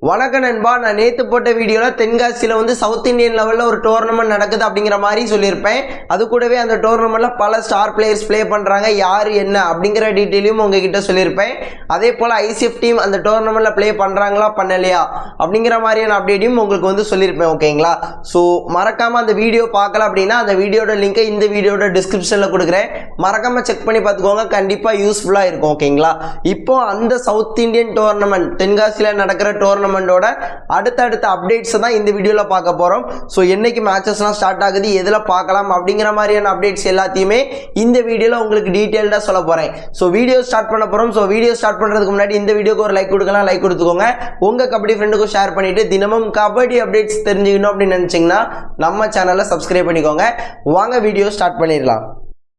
வணக்கம் நண்பா நான் நேற்று போட்ட வீடியோவில் தென்காசியில் வந்து சவுத் இந்தியன் லெவலில் ஒரு டோர்னமெண்ட் நடக்குது அப்படிங்கிற மாதிரி சொல்லியிருப்பேன். அது கூடவே அந்த டோர்னமெண்ட்டில் பல ஸ்டார் பிளேயர்ஸ் ப்ளே பண்ணுறாங்க யார் என்ன அப்படிங்கிற டீட்டெயிலையும் உங்ககிட்ட சொல்லியிருப்பேன். அதே போல் ஐசிஎஃப் டீம் அந்த டோர்னமெண்ட்டில் ப்ளே பண்ணுறாங்களா பண்ணலையா அப்படிங்கிற மாதிரியான அப்டேட்டையும் உங்களுக்கு வந்து சொல்லியிருப்பேன் ஓகேங்களா? ஸோ மறக்காமல் அந்த வீடியோ பார்க்கல அப்படின்னா அந்த வீடியோட லிங்கை இந்த வீடியோட டிஸ்கிரிப்ஷனில் கொடுக்குறேன். மறக்காமல் செக் பண்ணி பார்த்துக்கோங்க கண்டிப்பாக யூஸ்ஃபுல்லாக இருக்கும் ஓகேங்களா? இப்போ அந்த சவுத் இந்தியன் டோர்னமெண்ட் தென்காசியில் நடக்கிற டோர்னமெண்ட் டோர்னமெண்ட்டோட அடுத்தடுத்த அப்டேட்ஸை தான் இந்த வீடியோவில் பார்க்க போகிறோம் ஸோ என்னைக்கு மேட்சஸ்லாம் ஸ்டார்ட் ஆகுது எதில் பார்க்கலாம் அப்படிங்கிற மாதிரியான அப்டேட்ஸ் எல்லாத்தையுமே இந்த வீடியோவில் உங்களுக்கு டீட்டெயில்டாக சொல்ல போகிறேன் ஸோ வீடியோ ஸ்டார்ட் பண்ண போகிறோம் ஸோ வீடியோ ஸ்டார்ட் பண்ணுறதுக்கு முன்னாடி இந்த வீடியோக்கு ஒரு லைக் கொடுக்கலாம் லைக் கொடுத்துக்கோங்க. உங்கள் கபடி ஃப்ரெண்டுக்கும் ஷேர் பண்ணிவிட்டு தினமும் கபடி அப்டேட்ஸ் தெரிஞ்சுக்கணும் அப்படின்னு நினச்சிங்கன்னா நம்ம சேனலை சப்ஸ்கிரைப் பண்ணிக்கோங்க. வாங்க வீடியோ ஸ்டார்ட் பண்ணிடலாம்.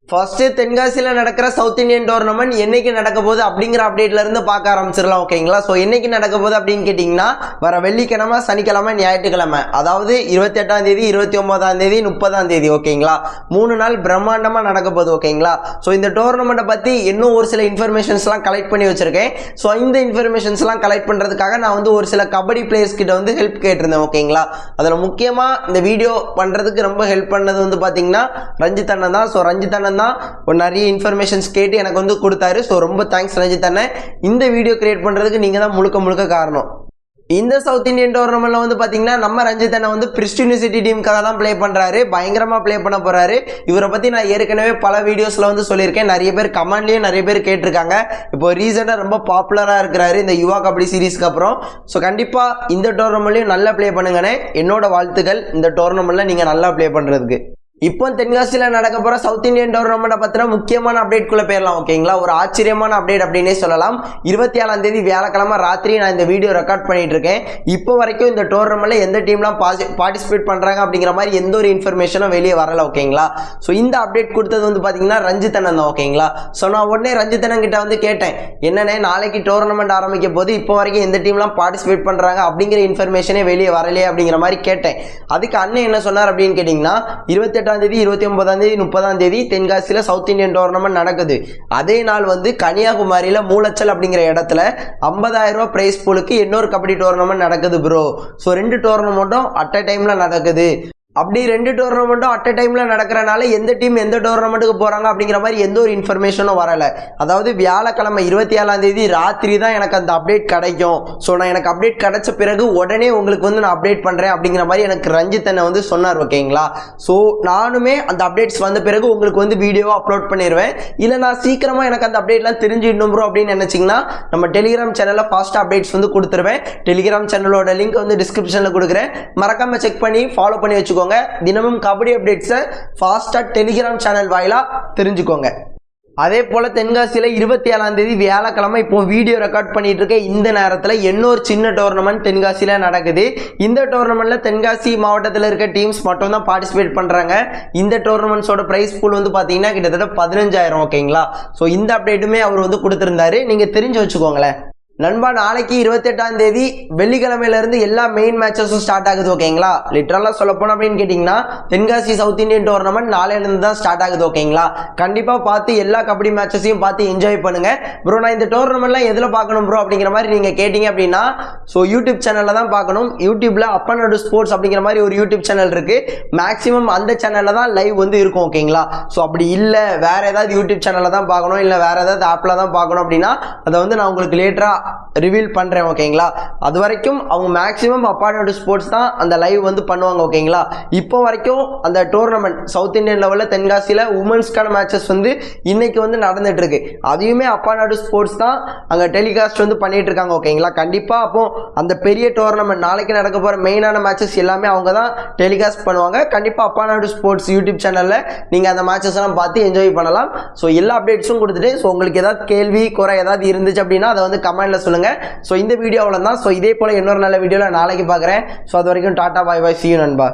ஃபர்ஸ்ட் தென்காசியில் நடக்கிற சவுத் இந்தியன் டோர்னமெண்ட் என்னைக்கு நடக்க போகுது அப்படிங்கிற அப்டேட்ல இருந்து பார்க்க ஆரம்பிச்சிடலாம் ஓகேங்களா ஸோ என்னைக்கு நடக்க போகுது அப்படின்னு கேட்டிங்கன்னா வர வெள்ளிக்கிழமை சனிக்கிழமை ஞாயிற்றுக்கிழமை. அதாவது இருபத்தி எட்டாம் தேதி இருபத்தி ஒன்பதாம் தேதி முப்பதாம் தேதி ஓகேங்களா மூணு நாள் பிரம்மாண்டமாக நடக்க போகுது ஓகேங்களா ஸோ இந்த டோர்னமெண்ட்டை பற்றி இன்னும் ஒரு சில இன்ஃபர்மேஷன்ஸ்லாம் கலெக்ட் பண்ணி வச்சிருக்கேன். ஸோ இந்த இன்ஃபர்மேஷன்ஸ்லாம் கலெக்ட் பண்ணுறதுக்காக நான் வந்து ஒரு சில கபடி பிளேயர்ஸ் கிட்ட வந்து ஹெல்ப் கேட்டிருந்தேன் ஓகேங்களா அதில் முக்கியமாக இந்த வீடியோ பண்ணுறதுக்கு ரொம்ப ஹெல்ப் பண்ணது வந்து பார்த்தீங்கன்னா ரஞ்சித் அண்ணன் தான். ஸோ ரஞ்சித் அண்ணன் தான் ஒரு நிறைய இன்ஃபர்மேஷன்ஸ் கேட்டு எனக்கு வந்து கொடுத்தாரு. ஸோ ரொம்ப தேங்க்ஸ் ரஞ்சித் அண்ணன் இந்த வீடியோ கிரியேட் பண்ணுறதுக்கு நீங்கள் தான் முழுக்க முழுக்க காரணம். இந்த சவுத் இந்தியன் டோர்னமெண்ட்ல வந்து பார்த்தீங்கன்னா நம்ம ரஞ்சித் அண்ணன் வந்து பிரிஸ்ட் யூனிவர்சிட்டி டீமுக்காக தான் ப்ளே பண்ணுறாரு பயங்கரமாக ப்ளே பண்ண போறாரு. இவரை பற்றி நான் ஏற்கனவே பல வீடியோஸில் வந்து சொல்லியிருக்கேன். நிறைய பேர் கமெண்ட்லேயும் நிறைய பேர் கேட்டிருக்காங்க. இப்போ ரீசெண்டாக ரொம்ப பாப்புலராக இருக்கிறாரு இந்த யுவா கபடி சீரீஸ்க்கு அப்புறம். ஸோ கண்டிப்பாக இந்த டோர்னமெண்ட்லயும் நல்லா ப்ளே பண்ணுங்கண்ணே. என்னோட வாழ்த்துக்கள். இந்த டோர்னமெண்ட்டில் நீங்கள் நல்லா ப்ளே பண்ணுறதுக்கு இப்போ தென்காசியில் நடக்க போகிற சவுத் இந்தியன் டோர்னமெண்ட்டை பற்றின முக்கியமான அப்டேட்குள்ளே போயிடலாம் ஓகேங்களா ஒரு ஆச்சரியமான அப்டேட் அப்படின்னே சொல்லலாம். இருபத்தி ஏழாம் தேதி வியாழக்கிழமை ராத்திரி நான் இந்த வீடியோ ரெக்கார்ட் பண்ணிட்டு இருக்கேன். இப்போ வரைக்கும் இந்த டோர்னமெண்ட்டில் எந்த டீம்லாம் பாசி பார்ட்டிசிபேட் பண்ணுறாங்க அப்படிங்கிற மாதிரி எந்த ஒரு இன்ஃபர்மேஷனும் வெளியே வரல ஓகேங்களா ஸோ இந்த அப்டேட் கொடுத்தது வந்து பார்த்தீங்கன்னா ரஞ்சித் அண்ணன் தான் ஓகேங்களா ஸோ நான் உடனே ரஞ்சித் கிட்ட வந்து கேட்டேன். என்னென்ன நாளைக்கு டோர்னமெண்ட் ஆரம்பிக்க போது இப்போ வரைக்கும் எந்த டீம்லாம் பார்ட்டிசிபேட் பண்ணுறாங்க அப்படிங்கிற இன்ஃபர்மேஷனே வெளியே வரலையே அப்படிங்கிற மாதிரி கேட்டேன். அதுக்கு அண்ணன் என்ன சொன்னார் அப்படின்னு கேட்டிங்கன்னா இருபத்தெட்டாம் தேதி இருபத்தி ஒன்பதாம் தேதி முப்பதாம் தேதி தென்காசியில் சவுத் இந்தியன் டோர்னமெண்ட் நடக்குது. அதே நாள் வந்து கன்னியாகுமரியில் மூலச்சல் அப்படிங்கிற இடத்துல ஐம்பதாயிரம் ரூபா ப்ரைஸ் பூலுக்கு இன்னொரு கபடி டோர்னமெண்ட் நடக்குது ப்ரோ ஸோ ரெண்டு டோர்னமெண்ட்டும் அட் அ டைமில் நடக்குது. அப்படி ரெண்டு டோர்னமெண்ட்டும் அட் அ டைமில் நடக்கிறனால எந்த டீம் எந்த டோர்னமெண்ட்டுக்கு போகிறாங்க அப்படிங்கிற மாதிரி எந்த ஒரு இன்ஃபர்மேஷனும் வரலை. அதாவது வியாழக்கிழமை இருபத்தி ஏழாம் தேதி ராத்திரி தான் எனக்கு அந்த அப்டேட் கிடைக்கும். ஸோ நான் எனக்கு அப்டேட் கிடச்ச பிறகு உடனே உங்களுக்கு வந்து நான் அப்டேட் பண்ணுறேன் அப்படிங்கிற மாதிரி எனக்கு ரஞ்சித் அண்ணன் வந்து சொன்னார் ஓகேங்களா? ஸோ நானுமே அந்த அப்டேட்ஸ் வந்த பிறகு உங்களுக்கு வந்து வீடியோவாக அப்லோட் பண்ணிடுவேன் இல்லை நான் சீக்கிரமாக எனக்கு அந்த அப்டேட்லாம் தெரிஞ்சிடணும் ப்ரோ அப்படின்னு நினச்சிங்கன்னா நம்ம டெலிகிராம் சேனலில் ஃபாஸ்ட்டாக அப்டேட்ஸ் வந்து கொடுத்துருவேன். டெலிகிராம் சேனலோட லிங்க் வந்து டிஸ்கிரிப்ஷனில் கொடுக்குறேன். மறக்காமல் செக் பண்ணி ஃபாலோ பண்ணி வச்சுக்கோங்க. தினமும் கபடி அப்டேட்ஸை ஃபாஸ்ட்டாக டெலிகிராம் சேனல் வாயிலாக தெரிஞ்சுக்கோங்க. அதே போல் தென்காசியில் இருபத்தி ஏழாம் தேதி வியாழக்கிழமை இப்போ வீடியோ ரெக்கார்ட் பண்ணிட்டு இருக்க இந்த நேரத்தில் இன்னொரு சின்ன டோர்னமெண்ட் தென்காசியில் நடக்குது. இந்த டோர்னமெண்ட்டில் தென்காசி மாவட்டத்தில் இருக்க டீம்ஸ் மட்டும் தான் பார்ட்டிசிபேட் பண்ணுறாங்க இந்த டோர்னமெண்ட்ஸோட ப்ரைஸ் பூல் வந்து பார்த்தீங்கன்னா கிட்டத்தட்ட பதினஞ்சாயிரம் ஓகேங்களா ஸோ இந்த அப்டேட்டுமே அவர் வந்து கொடுத்துருந்தாரு. நீங்கள் தெரிஞ்சு வச்சுக்கோங்களேன். நண்பா நாளைக்கு இருபத்தெட்டாம் தேதி வெள்ளிக்கிழமையிலேருந்து எல்லா மெயின் மேட்சஸும் ஸ்டார்ட் ஆகுது ஓகேங்களா லிட்டரலாக சொல்ல போனோம் அப்படின்னு கேட்டிங்கன்னா தென்காசி சவுத் இந்தியன் டோர்னமெண்ட் நாளையிலேருந்து தான் ஸ்டார்ட் ஆகுது ஓகேங்களா கண்டிப்பாக பார்த்து எல்லா கபடி மேட்சஸையும் பார்த்து என்ஜாய் பண்ணுங்க. ப்ரோ நான் இந்த டோர்னமெண்ட்லாம் எதில் பார்க்கணும் ப்ரோ அப்படிங்கிற மாதிரி நீங்கள் கேட்டிங்க அப்படின்னா ஸோ யூடியூப் சேனலில் தான் பார்க்கணும். யூடியூப்பில் அப்பா நடு ஸ்போர்ட்ஸ் அப்படிங்கிற மாதிரி ஒரு யூடியூப் சேனல் இருக்குது மேக்ஸிமம் அந்த சேனலில் தான் லைவ் வந்து இருக்கும் ஓகேங்களா ஸோ அப்படி இல்லை வேறு ஏதாவது யூடியூப் சேனலில் தான் பார்க்கணும் இல்லை வேறு ஏதாவது ஆப்பில் தான் பார்க்கணும் அப்படின்னா அதை வந்து நான் உங்களுக்கு லேட்டராக up ரிவீல் பண்ணுறேன் ஓகேங்களா அது வரைக்கும் அவங்க மேக்ஸிமம் அப்பார்ட்மெண்ட் ஸ்போர்ட்ஸ் தான் அந்த லைவ் வந்து பண்ணுவாங்க ஓகேங்களா இப்போ வரைக்கும் அந்த டோர்னமெண்ட் சவுத் இந்தியன் லெவலில் தென்காசியில் உமன்ஸ்க்கான மேட்சஸ் வந்து இன்னைக்கு வந்து நடந்துட்டு இருக்கு அதையுமே அப்பாநாடு ஸ்போர்ட்ஸ் தான் அங்கே டெலிகாஸ்ட் வந்து பண்ணிட்டு இருக்காங்க ஓகேங்களா கண்டிப்பாக அப்போ அந்த பெரிய டோர்னமெண்ட் நாளைக்கு நடக்க போகிற மெயினான மேட்சஸ் எல்லாமே அவங்க தான் டெலிகாஸ்ட் பண்ணுவாங்க. கண்டிப்பாக அப்பாநாடு ஸ்போர்ட்ஸ் யூடியூப் சேனலில் நீங்கள் அந்த மேட்சஸ் எல்லாம் பார்த்து என்ஜாய் பண்ணலாம். ஸோ எல்லா அப்டேட்ஸும் கொடுத்துட்டு ஸோ உங்களுக்கு ஏதாவது கேள்வி குறை ஏதாவது இருந்துச்சு அப்படின்னா அதை வந்து கமெண்ட்டில் சொல்லுங்கள் ஸோ இந்த வீடியோ அவ்வளோ தான் ஸோ இதே போல் இன்னொரு நல்ல வீடியோவில் நாளைக்கு பார்க்குறேன். ஸோ அது வரைக்கும் டாட்டா பாய் பாய் சி நண்பா.